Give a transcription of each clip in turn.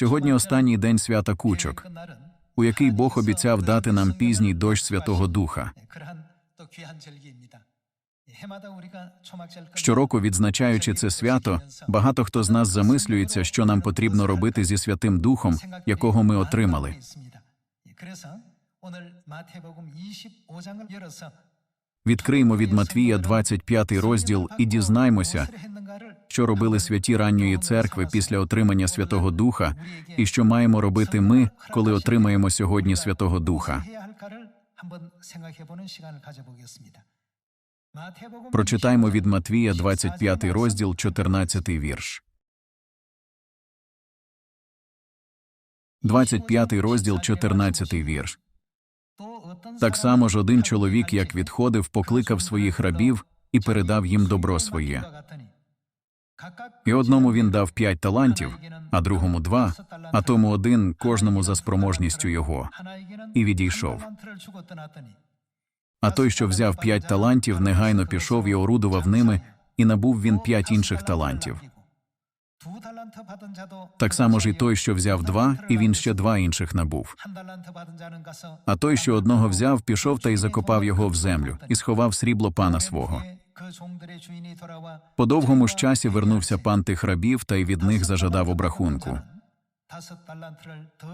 Сьогодні останній день свята кучок, у який Бог обіцяв дати нам пізній дощ Святого Духа. Щороку, відзначаючи це свято, багато хто з нас замислюється, що нам потрібно робити зі Святим Духом, якого ми отримали. Відкриємо від Матвія 25 розділ і дізнаймося, що робили святі ранньої церкви після отримання Святого Духа, і що маємо робити ми, коли отримаємо сьогодні Святого Духа. Прочитаймо від Матвія 25 розділ, 14 вірш. 25 розділ, 14 вірш. Так само ж один чоловік, як відходив, покликав своїх рабів і передав їм добро своє. І одному він дав п'ять талантів, а другому два, а тому один кожному за спроможністю його, і відійшов. А той, що взяв п'ять талантів, негайно пішов і орудував ними, і набув він п'ять інших талантів. Так само ж і той, що взяв два, і він ще два інших набув. А той, що одного взяв, пішов та й закопав його в землю, і сховав срібло пана свого. По довгому ж часі вернувся пан тих рабів та й від них зажадав обрахунку.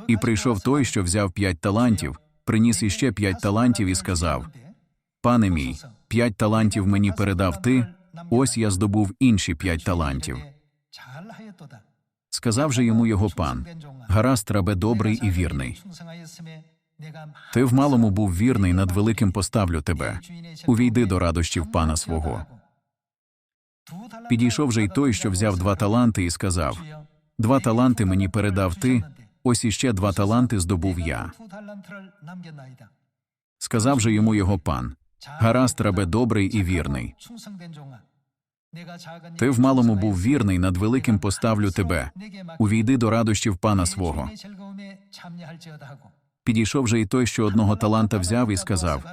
І прийшов той, що взяв п'ять талантів, приніс іще п'ять талантів і сказав: Пане мій, п'ять талантів мені передав ти, ось я здобув інші п'ять талантів. Сказав же йому його пан: Гаразд, рабе добрий і вірний. Ти в малому був вірний, над великим поставлю тебе. Увійди до радощів пана свого. Підійшов же й той, що взяв два таланти, і сказав: Два таланти мені передав ти, ось іще два таланти здобув я. Сказав же йому його пан: Гаразд, рабе добрий і вірний. Ти в малому був вірний, над великим поставлю тебе. Увійди до радощів пана свого. Підійшов же й той, що одного таланта взяв, і сказав: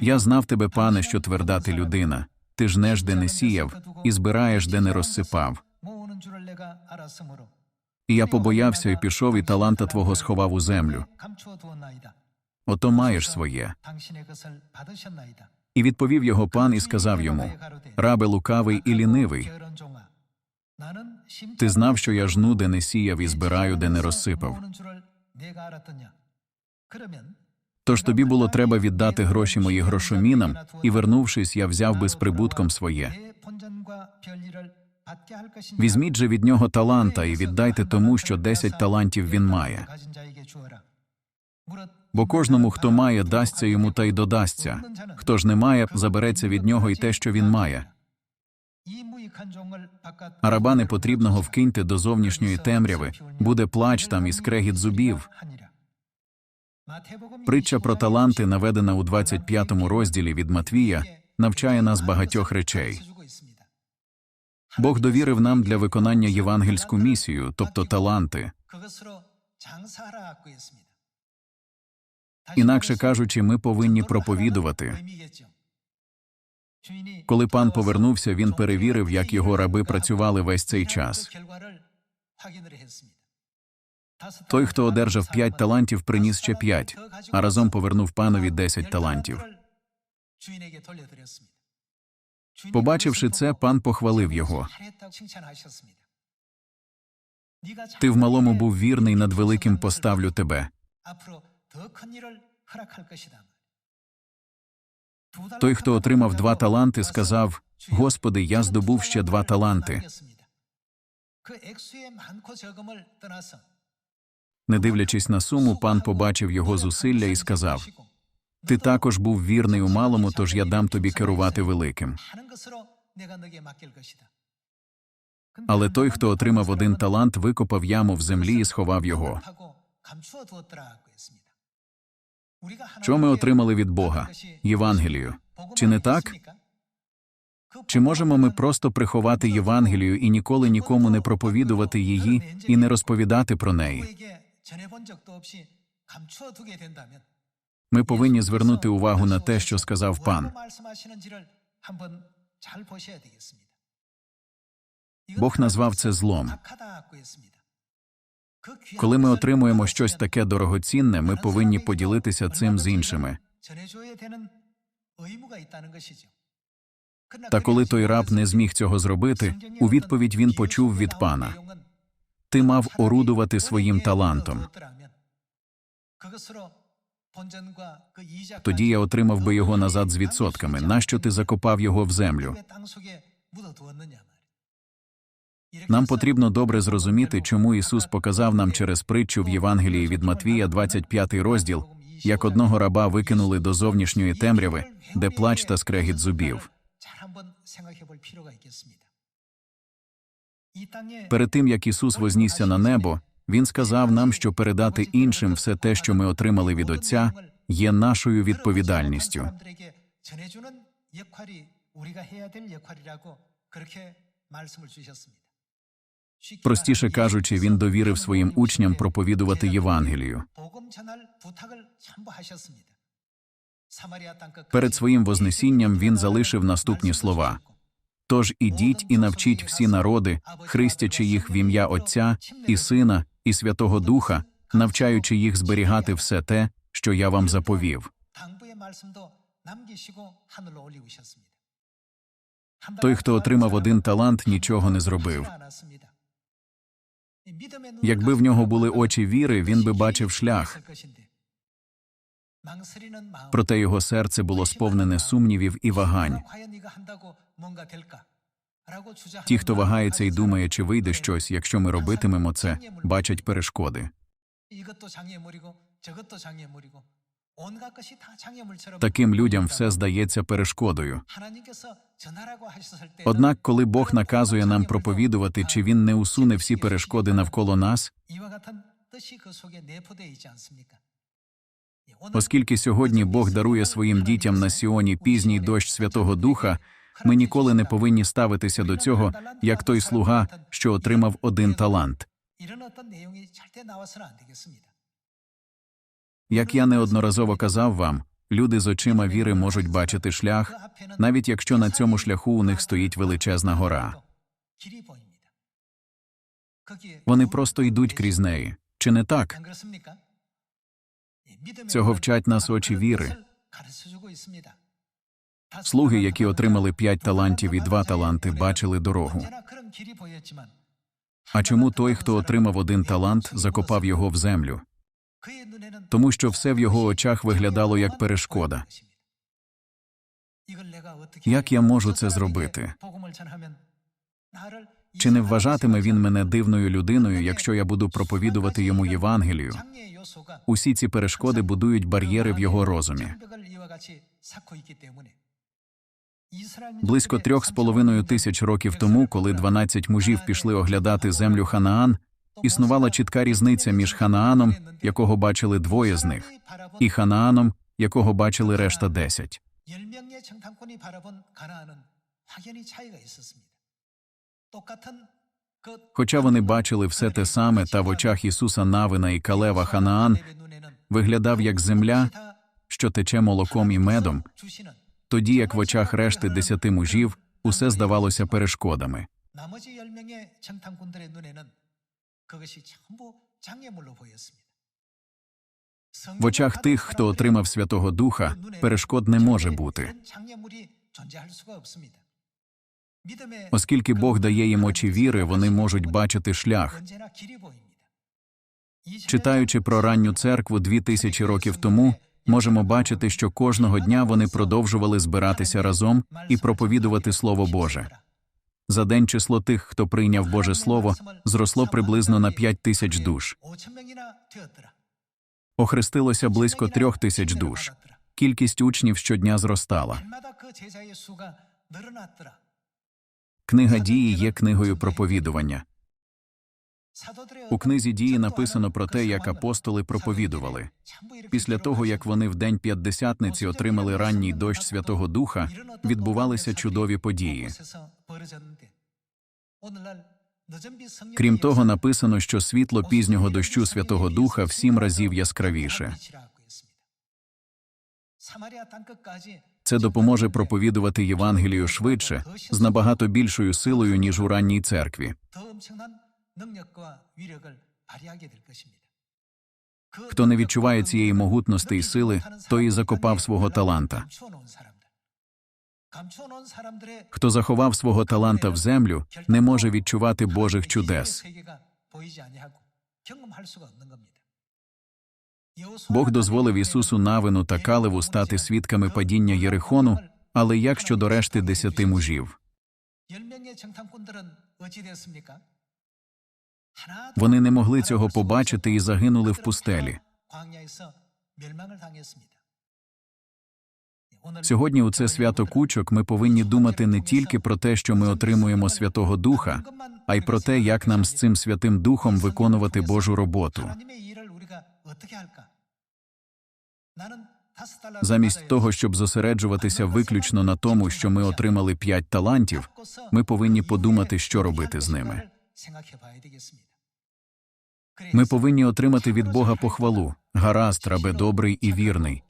Я знав тебе, пане, що тверда ти людина. Ти ж неш, де не сіяв, і збираєш, де не розсипав. І я побоявся і пішов, і таланта твого сховав у землю. Ото маєш своє. І відповів його пан і сказав йому: Рабе лукавий і лінивий. Ти знав, що я жну, де не сіяв, і збираю, де не розсипав. Тож тобі було треба віддати гроші мої грошомінам, і, вернувшись, я взяв би з прибутком своє. Візьміть же від нього таланта і віддайте тому, що десять талантів він має. Бо кожному, хто має, дасться йому та й додасться. Хто ж не має, забереться від нього й те, що він має. А раба непотрібного вкиньте до зовнішньої темряви, буде плач там і скрегіт зубів. Притча про таланти, наведена у 25 розділі від Матвія, навчає нас багатьох речей. Бог довірив нам для виконання євангельську місію, тобто таланти. Інакше кажучи, ми повинні проповідувати. Коли пан повернувся, він перевірив, як його раби працювали весь цей час. Той, хто одержав п'ять талантів, приніс ще п'ять, а разом повернув панові десять талантів. Побачивши це, пан похвалив його. Ти в малому був вірний, над великим поставлю тебе. Той, хто отримав два таланти, сказав: Господи, я здобув ще два таланти. Не дивлячись на суму, пан побачив його зусилля і сказав: Ти також був вірний у малому, тож я дам тобі керувати великим. Але той, хто отримав один талант, викопав яму в землі і сховав його. Що ми отримали від Бога? Євангелію. Чи не так? Чи можемо ми просто приховати Євангелію і ніколи нікому не проповідувати її і не розповідати про неї? Ми повинні звернути увагу на те, що сказав пан. Бог назвав це злом. Коли ми отримуємо щось таке дорогоцінне, ми повинні поділитися цим з іншими. Та коли той раб не зміг цього зробити, у відповідь він почув від пана: Ти мав орудувати своїм талантом. Тоді я отримав би його назад з відсотками. Нащо ти закопав його в землю? Нам потрібно добре зрозуміти, чому Ісус показав нам через притчу в Євангелії від Матвія, 25 розділ, як одного раба викинули до зовнішньої темряви, де плач та скрегіт зубів. Перед тим як Ісус вознісся на небо, Він сказав нам, що передати іншим все те, що ми отримали від Отця, є нашою відповідальністю. Простіше кажучи, він довірив своїм учням проповідувати Євангелію. Перед своїм вознесінням він залишив наступні слова: Тож ідіть і навчіть всі народи, хрестячи їх в ім'я Отця і Сина і Святого Духа, навчаючи їх зберігати все те, що я вам заповів. Той, хто отримав один талант, нічого не зробив. Якби в нього були очі віри, він би бачив шлях. Проте його серце було сповнене сумнівів і вагань. Ті, хто вагається і думає, чи вийде щось, якщо ми робитимемо це, бачать перешкоди. Таким людям все здається перешкодою. Однак, коли Бог наказує нам проповідувати, чи він не усуне всі перешкоди навколо нас, оскільки сьогодні Бог дарує своїм дітям на Сіоні пізній дощ Святого Духа, ми ніколи не повинні ставитися до цього, як той слуга, що отримав один талант. Як я неодноразово казав вам, люди з очима віри можуть бачити шлях, навіть якщо на цьому шляху у них стоїть величезна гора. Вони просто йдуть крізь неї. Чи не так? Цього вчать нас очі віри. Слуги, які отримали п'ять талантів і два таланти, бачили дорогу. А чому той, хто отримав один талант, закопав його в землю? Тому що все в його очах виглядало як перешкода. Як я можу це зробити? Чи не вважатиме він мене дивною людиною, якщо я буду проповідувати йому Євангелію? Усі ці перешкоди будують бар'єри в його розумі. Близько трьох з половиною тисяч років тому, коли 12 мужів пішли оглядати землю Ханаан, існувала чітка різниця між Ханааном, якого бачили двоє з них, і Ханааном, якого бачили решта десять. Хоча вони бачили все те саме, та в очах Ісуса Навина і Калева Ханаан виглядав як земля, що тече молоком і медом, тоді як в очах решти десяти мужів усе здавалося перешкодами. В очах тих, хто отримав Святого Духа, перешкод не може бути. Оскільки Бог дає їм очі віри, вони можуть бачити шлях. Читаючи про ранню церкву дві тисячі років тому, можемо бачити, що кожного дня вони продовжували збиратися разом і проповідувати Слово Боже. За день число тих, хто прийняв Боже Слово, зросло приблизно на п'ять тисяч душ. Охрестилося близько трьох тисяч душ. Кількість учнів щодня зростала. Книга дії є книгою проповідування. У книзі дії написано про те, як апостоли проповідували. Після того, як вони в день п'ятдесятниці отримали ранній дощ Святого Духа, відбувалися чудові події. Крім того, написано, що світло пізнього дощу Святого Духа в сім разів яскравіше. Це допоможе проповідувати Євангелію швидше, з набагато більшою силою, ніж у ранній церкві. Хто не відчуває цієї могутності і сили, той і закопав свого таланта. Хто заховав свого таланта в землю, не може відчувати Божих чудес. Бог дозволив Ісусу Навину та Калеву стати свідками падіння Єрихону, але як щодо решти десяти мужів? Вони не могли цього побачити і загинули в пустелі. Сьогодні у це свято кучок ми повинні думати не тільки про те, що ми отримуємо Святого Духа, а й про те, як нам з цим Святим Духом виконувати Божу роботу. Замість того, щоб зосереджуватися виключно на тому, що ми отримали п'ять талантів, ми повинні подумати, що робити з ними. Ми повинні отримати від Бога похвалу. Гаразд, рабе добрий і вірний.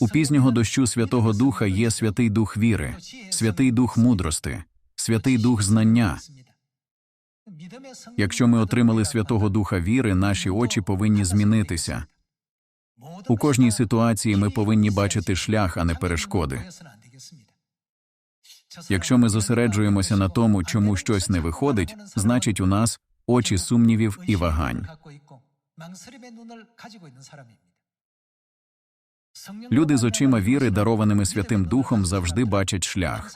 У пізнього дощу Святого Духа є Святий Дух віри, Святий Дух мудрости, Святий Дух знання. Якщо ми отримали Святого Духа віри, наші очі повинні змінитися. У кожній ситуації ми повинні бачити шлях, а не перешкоди. Якщо ми зосереджуємося на тому, чому щось не виходить, значить у нас очі сумнівів і вагань. Люди з очима віри, дарованими Святим Духом, завжди бачать шлях.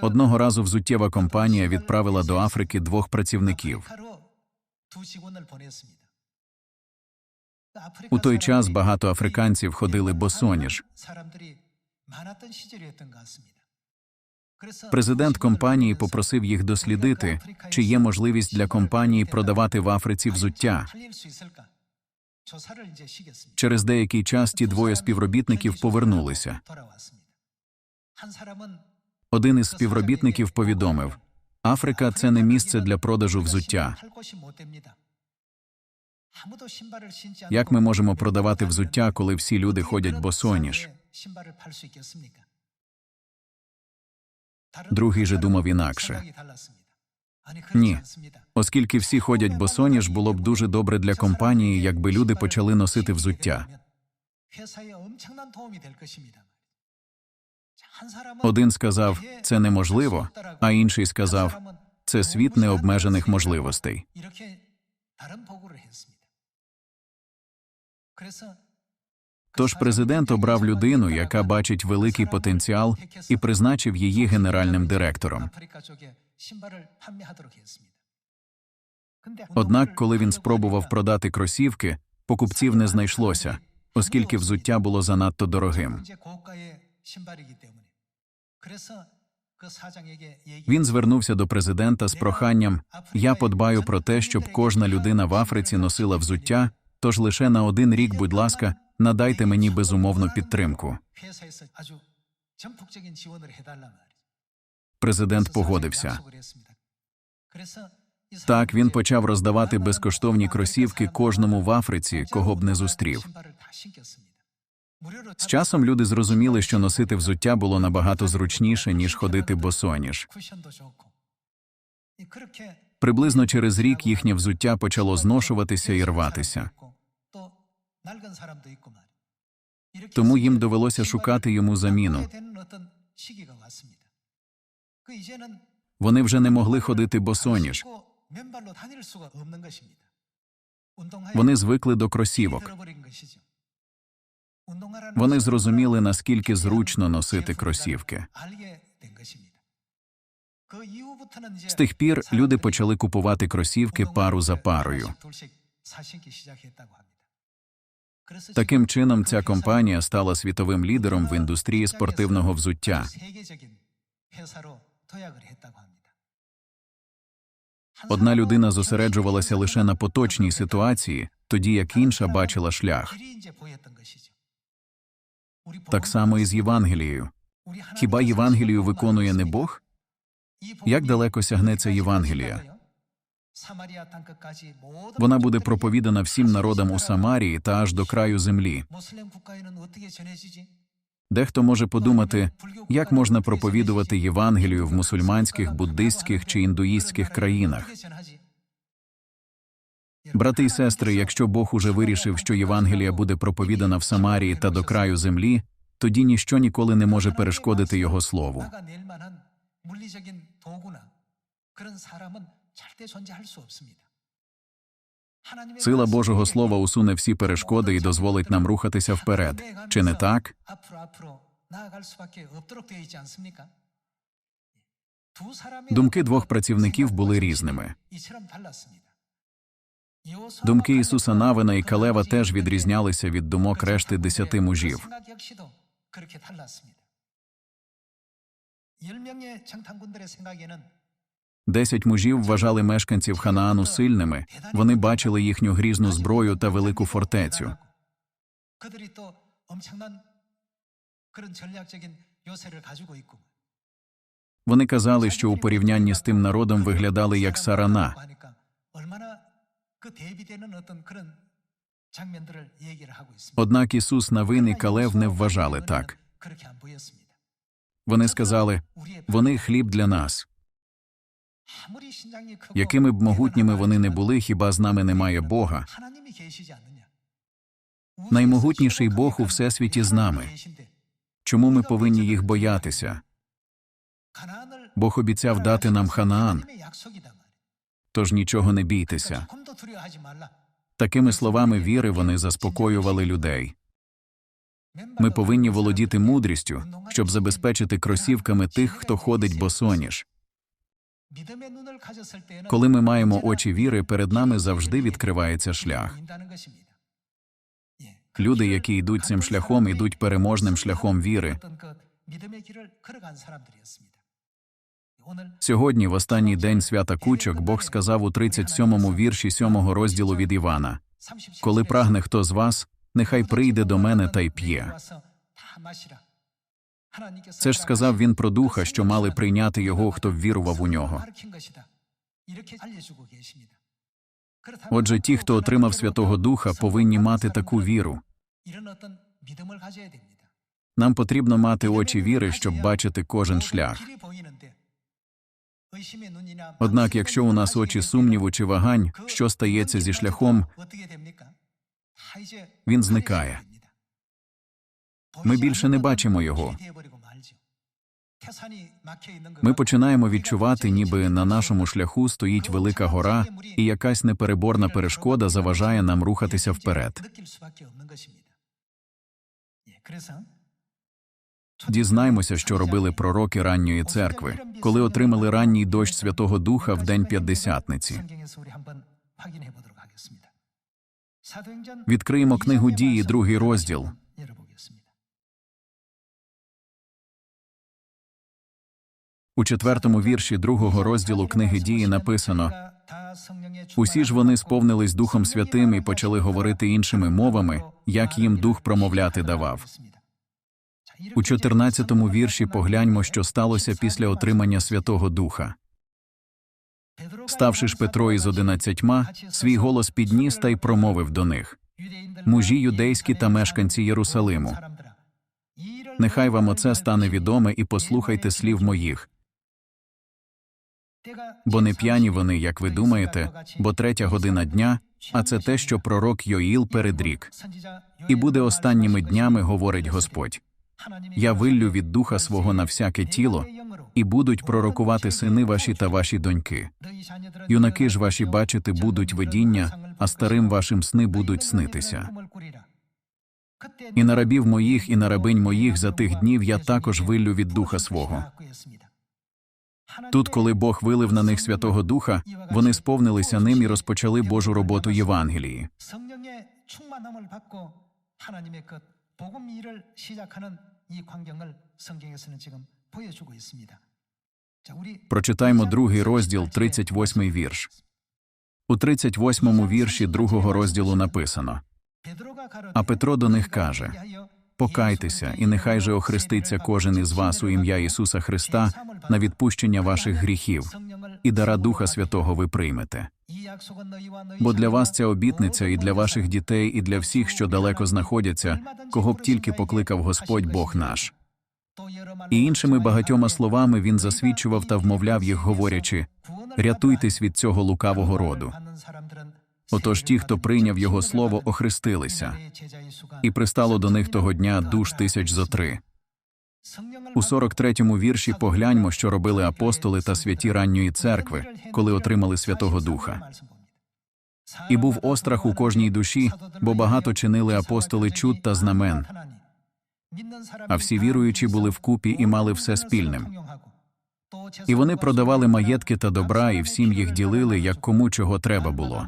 Одного разу взуттєва компанія відправила до Африки двох працівників. У той час багато африканців ходили босоніж. Президент компанії попросив їх дослідити, чи є можливість для компанії продавати в Африці взуття. Через деякий час ті двоє співробітників повернулися. Один із співробітників повідомив: Африка це не місце для продажу взуття. Як ми можемо продавати взуття, коли всі люди ходять босоніж? Другий же думав інакше. Ні. Оскільки всі ходять босоніж, було б дуже добре для компанії, якби люди почали носити взуття. Один сказав, це неможливо, а інший сказав, це світ необмежених можливостей. Тож президент обрав людину, яка бачить великий потенціал, і призначив її генеральним директором. Однак, коли він спробував продати кросівки, покупців не знайшлося, оскільки взуття було занадто дорогим. Він звернувся до президента з проханням: я подбаю про те, щоб кожна людина в Африці носила взуття, тож лише на один рік, будь ласка, надайте мені безумовну підтримку. Президент погодився. Так він почав роздавати безкоштовні кросівки кожному в Африці, кого б не зустрів. З часом люди зрозуміли, що носити взуття було набагато зручніше, ніж ходити босоніж. Приблизно через рік їхнє взуття почало зношуватися і рватися. Тому їм довелося шукати йому заміну. Вони вже не могли ходити босоніж. Вони звикли до кросівок. Вони зрозуміли, наскільки зручно носити кросівки. З тих пір люди почали купувати кросівки пару за парою. Таким чином, ця компанія стала світовим лідером в індустрії спортивного взуття. Одна людина зосереджувалася лише на поточній ситуації, тоді як інша бачила шлях. Так само і з Євангелією. Хіба Євангелію виконує не Бог? Як далеко сягнеться Євангелія? Вона буде проповідана всім народам у Самарії та аж до краю землі. Дехто може подумати, як можна проповідувати Євангелію в мусульманських, буддистських чи індуїстських країнах. Брати і сестри, якщо Бог уже вирішив, що Євангелія буде проповідана в Самарії та до краю землі, тоді ніщо ніколи не може перешкодити його слову. Сила Божого Слова усуне всі перешкоди і дозволить нам рухатися вперед. Чи не так? Думки двох працівників були різними. Думки Ісуса Навина і Калева теж відрізнялися від думок решти десяти мужів. Десять мужів вважали мешканців Ханаану сильними. Вони бачили їхню грізну зброю та велику фортецю. Вони казали, що у порівнянні з тим народом виглядали як сарана. Однак Ісус на вини калев не вважали так. Вони сказали вони хліб для нас. Якими б могутніми вони не були, хіба з нами немає Бога? Наймогутніший Бог у всесвіті з нами. Чому ми повинні їх боятися? Бог обіцяв дати нам Ханаан тож нічого не бійтеся. Такими словами віри вони заспокоювали людей. Ми повинні володіти мудрістю, щоб забезпечити кросівками тих, хто ходить босоніж. Коли ми маємо очі віри, перед нами завжди відкривається шлях. Люди, які йдуть цим шляхом, йдуть переможним шляхом віри. Сьогодні, в останній день свята Кучок, Бог сказав у 37-му вірші 7-го розділу від Івана: Коли прагне хто з вас, нехай прийде до мене та й п'є. Це ж сказав він про духа, що мали прийняти його, хто ввірував у нього. Отже, ті, хто отримав Святого Духа, повинні мати таку віру. Нам потрібно мати очі віри, щоб бачити кожен шлях. Однак, якщо у нас очі сумніву чи вагань, що стається зі шляхом, він зникає. Ми більше не бачимо його. Ми починаємо відчувати, ніби на нашому шляху стоїть велика гора, і якась непереборна перешкода заважає нам рухатися вперед. Дізнаймося, що робили пророки ранньої церкви, коли отримали ранній дощ Святого Духа в день п'ятдесятниці. Відкриємо книгу дії, другий розділ. У четвертому вірші другого розділу книги дії написано: усі ж вони сповнились Духом Святим і почали говорити іншими мовами, як їм дух промовляти давав. У 14-му вірші погляньмо, що сталося після отримання Святого Духа. Ставши ж Петро із одинадцятьма, свій голос підніс та й промовив до них мужі юдейські та мешканці Єрусалиму. Нехай вам оце стане відоме і послухайте слів моїх, бо не п'яні вони, як ви думаєте, бо третя година дня, а це те, що пророк Йоїл передрік. І буде останніми днями, говорить Господь. Я виллю від духа свого на всяке тіло, і будуть пророкувати сини ваші та ваші доньки. Юнаки ж ваші бачити будуть видіння, а старим вашим сни будуть снитися. І на рабів моїх, і на рабинь моїх за тих днів я також виллю від духа свого. Тут, коли Бог вилив на них Святого Духа, вони сповнилися ним і розпочали Божу роботу Євангелії. 성령의 충만함을 받고 하나님의 그 복음 일을 시작하는 이 광경을 성경에서는 지금 보여주고 있습니다. 자, 우리 Прочитаймо другий розділ, 38-й вірш. У 38-му вірші другого розділу написано: 베드로가 가로되 А Петро до них каже: покайтеся, і нехай же охреститься кожен із вас у ім'я Ісуса Христа на відпущення ваших гріхів і дара Духа Святого ви приймете. Бо для вас ця обітниця і для ваших дітей, і для всіх, що далеко знаходяться, кого б тільки покликав Господь Бог наш. І іншими багатьома словами він засвідчував та вмовляв їх, говорячи: рятуйтесь від цього лукавого роду. Отож, ті, хто прийняв його слово, охрестилися, і пристало до них того дня душ тисяч зо три. У 43-му вірші погляньмо, що робили апостоли та святі ранньої церкви, коли отримали Святого Духа. І був острах у кожній душі, бо багато чинили апостоли чуд та знамен, а всі віруючі були вкупі і мали все спільним. І вони продавали маєтки та добра, і всім їх ділили, як кому чого треба було.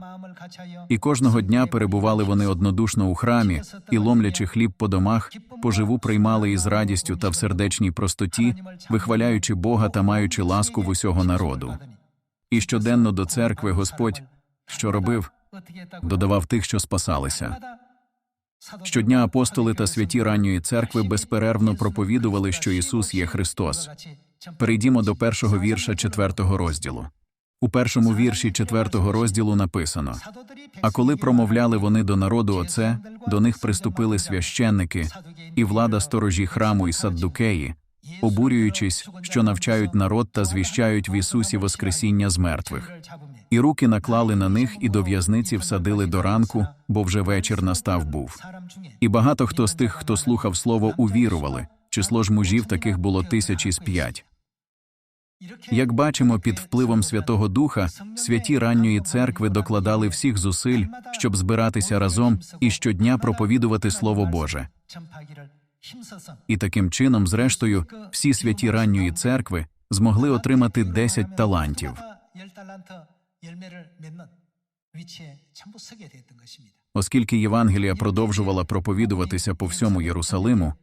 І кожного дня перебували вони однодушно у храмі, і, ломлячи хліб по домах, поживу приймали із радістю та в сердечній простоті, вихваляючи Бога та маючи ласку в усього народу. І щоденно до церкви Господь, що робив, додавав тих, що спасалися. Щодня апостоли та святі ранньої церкви безперервно проповідували, що Ісус є Христос. Перейдімо до першого вірша четвертого розділу. У першому вірші четвертого розділу написано: А коли промовляли вони до народу оце, до них приступили священники і влада сторожі храму і саддукеї, обурюючись, що навчають народ та звіщають в Ісусі Воскресіння з мертвих. І руки наклали на них і до в'язниці всадили до ранку, бо вже вечір настав був. І багато хто з тих, хто слухав слово, увірували. Число ж мужів таких було тисячі з п'ять. Як бачимо, під впливом Святого Духа святі ранньої церкви докладали всіх зусиль, щоб збиратися разом і щодня проповідувати Слово Боже. І таким чином, зрештою, всі святі ранньої церкви змогли отримати 10 талантів. Оскільки Євангелія продовжувала проповідуватися по всьому Єрусалиму,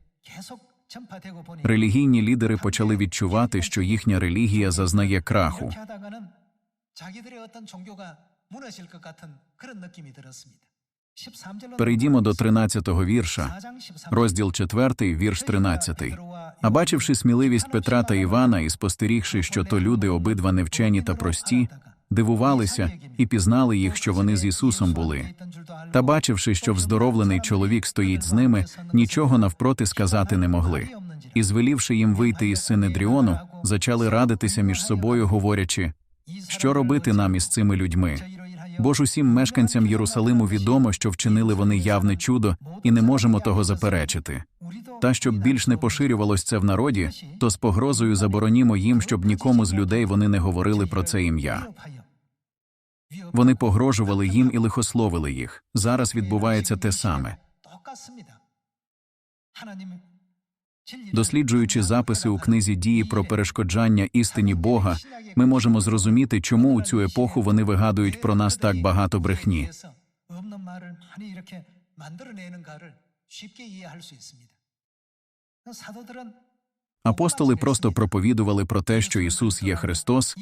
релігійні лідери почали відчувати, що їхня релігія зазнає краху. Перейдімо до 13-го вірша, розділ 4, вірш 13. А бачивши сміливість Петра та Івана і спостерігши, що то люди обидва невчені та прості, дивувалися і пізнали їх, що вони з Ісусом були. Та бачивши, що вздоровлений чоловік стоїть з ними, нічого навпроти сказати не могли. І звелівши їм вийти із Синедріону, зачали радитися між собою, говорячи, що робити нам із цими людьми. Бо ж усім мешканцям Єрусалиму відомо, що вчинили вони явне чудо, і не можемо того заперечити. Та щоб більш не поширювалось це в народі, то з погрозою заборонімо їм, щоб нікому з людей вони не говорили про це ім'я. Вони погрожували їм і лихословили їх. Зараз відбувається те саме. Досліджуючи записи у книзі дії про перешкоджання істині Бога, ми можемо зрозуміти, чому у цю епоху вони вигадують про нас так багато брехні. Апостоли просто проповідували про те, що Ісус є Христос,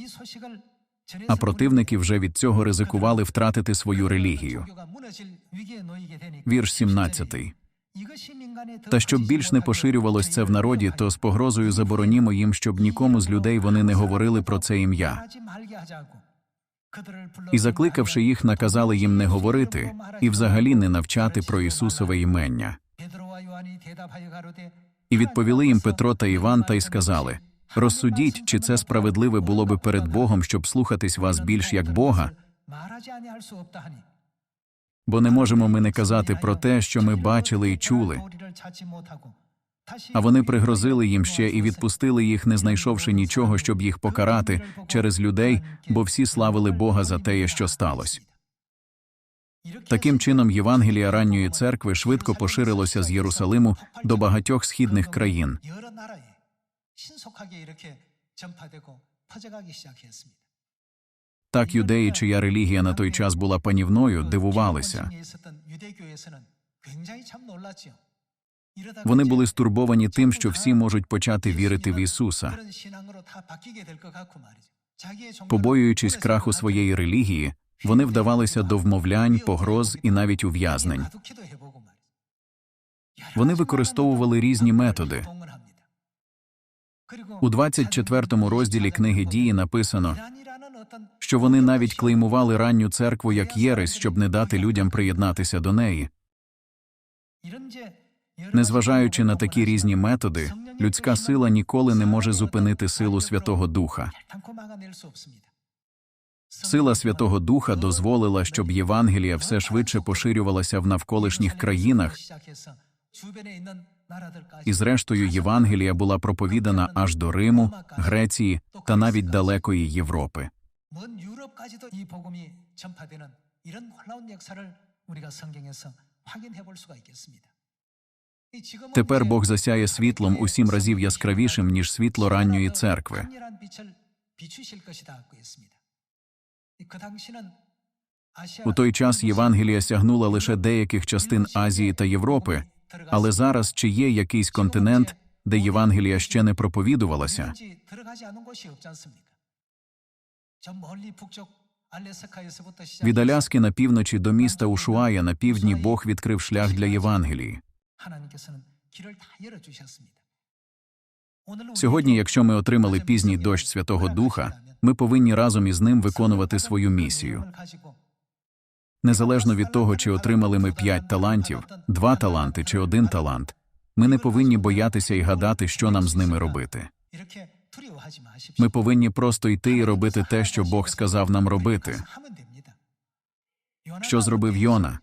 а противники вже від цього ризикували втратити свою релігію. Вірш 17. Та щоб більш не поширювалось це в народі, то з погрозою заборонімо їм, щоб нікому з людей вони не говорили про це ім'я. І, закликавши їх, наказали їм не говорити і взагалі не навчати про Ісусове імення. І відповіли їм Петро та Іван та й сказали: Розсудіть, чи це справедливе було би перед Богом, щоб слухатись вас більш як Бога, бо не можемо ми не казати про те, що ми бачили і чули. А вони пригрозили їм ще і відпустили їх, не знайшовши нічого, щоб їх покарати через людей, бо всі славили Бога за те, що сталося. Таким чином, Євангелія ранньої церкви швидко поширилося з Єрусалиму до багатьох східних країн. Так юдеї, чия релігія на той час була панівною, дивувалися. Вони були стурбовані тим, що всі можуть почати вірити в Ісуса. Побоюючись краху своєї релігії, вони вдавалися до вмовлянь, погроз і навіть ув'язнень. Вони використовували різні методи. У 24 розділі книги дії написано що вони навіть клеймували ранню церкву як єресь, щоб не дати людям приєднатися до неї. Незважаючи на такі різні методи, людська сила ніколи не може зупинити силу Святого Духа. Сила Святого Духа дозволила, щоб Євангелія все швидше поширювалася в навколишніх країнах, і зрештою Євангелія була проповідана аж до Риму, Греції та навіть далекої Європи. 먼 유럽까지도 이 복음이 전파되는 이런 놀라운 역사를 우리가 성경에서 확인해 볼 수가 있겠습니다. 이 지금은 Тепер 우리의 Бог засяє світлом у сім разів яскравішим, ніж світло ранньої церкви. 강렬한 빛을 비추실 것이다 고 했습니다. 이 그 당시는 아시아 У той час Євангелія сягнула лише деяких частин Азії та Європи, але зараз чи є якийсь континент, де Євангелія ще не проповідувалася? Від Аляски на півночі до міста Ушуая на півдні Бог відкрив шлях для Євангелії. Сьогодні, якщо ми отримали пізній дощ Святого Духа, ми повинні разом із ним виконувати свою місію. Незалежно від того, чи отримали ми п'ять талантів, два таланти чи один талант, ми не повинні боятися і гадати, що нам з ними робити. Ми повинні просто йти і робити те, що Бог сказав нам робити. Що зробив Йона?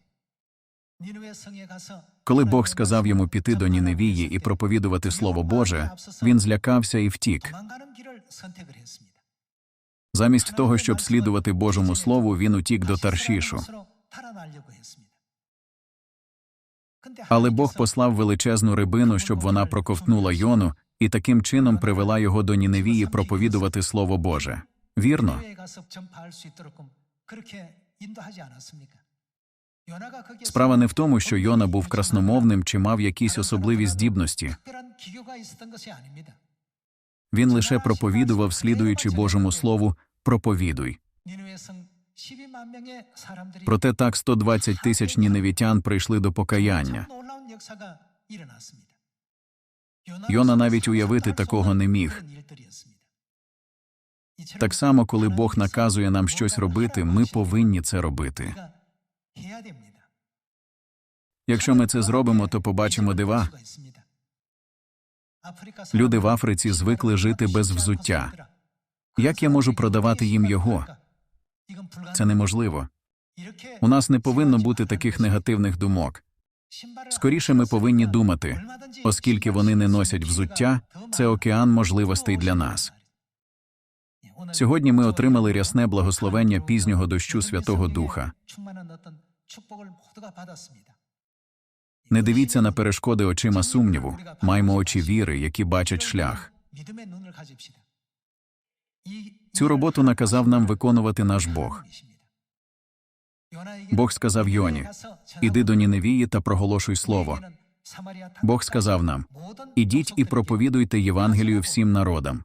Коли Бог сказав йому піти до Ніневії і проповідувати Слово Боже, він злякався і втік. Замість того, щоб слідувати Божому Слову, він утік до Таршішу. Але Бог послав величезну рибину, щоб вона проковтнула йону, і таким чином привела його до Ніневії проповідувати Слово Боже. Вірно? Справа не в тому, що Йона був красномовним чи мав якісь особливі здібності. Він лише проповідував, слідуючи Божому слову, проповідуй. Проте так 120 тисяч ніневітян прийшли до покаяння. Йона навіть уявити такого не міг. Так само, коли Бог наказує нам щось робити, ми повинні це робити. Якщо ми це зробимо, то побачимо дива. Люди в Африці звикли жити без взуття. Як я можу продавати їм його? Це неможливо. У нас не повинно бути таких негативних думок. Скоріше ми повинні думати, оскільки вони не носять взуття, це океан можливостей для нас. Сьогодні ми отримали рясне благословення пізнього дощу Святого Духа. Не дивіться на перешкоди очима сумніву, маймо очі віри, які бачать шлях. Цю роботу наказав нам виконувати наш Бог. Бог сказав Йоні: Іди до Ніневії та проголошуй слово. Бог сказав нам: Ідіть і проповідуйте Євангелію всім народам.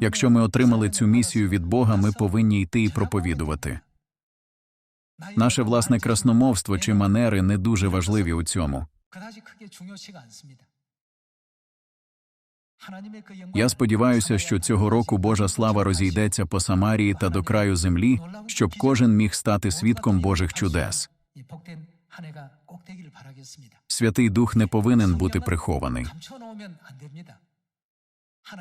Якщо ми отримали цю місію від Бога, ми повинні йти і проповідувати. Наше власне красномовство чи манери не дуже важливі у цьому. Я сподіваюся, що цього року Божа слава розійдеться по Самарії та до краю землі, щоб кожен міг стати свідком Божих чудес. Святий Дух не повинен бути прихований.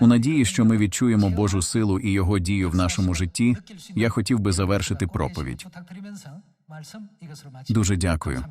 У надії, що ми відчуємо Божу силу і Його дію в нашому житті, я хотів би завершити проповідь. Дуже дякую.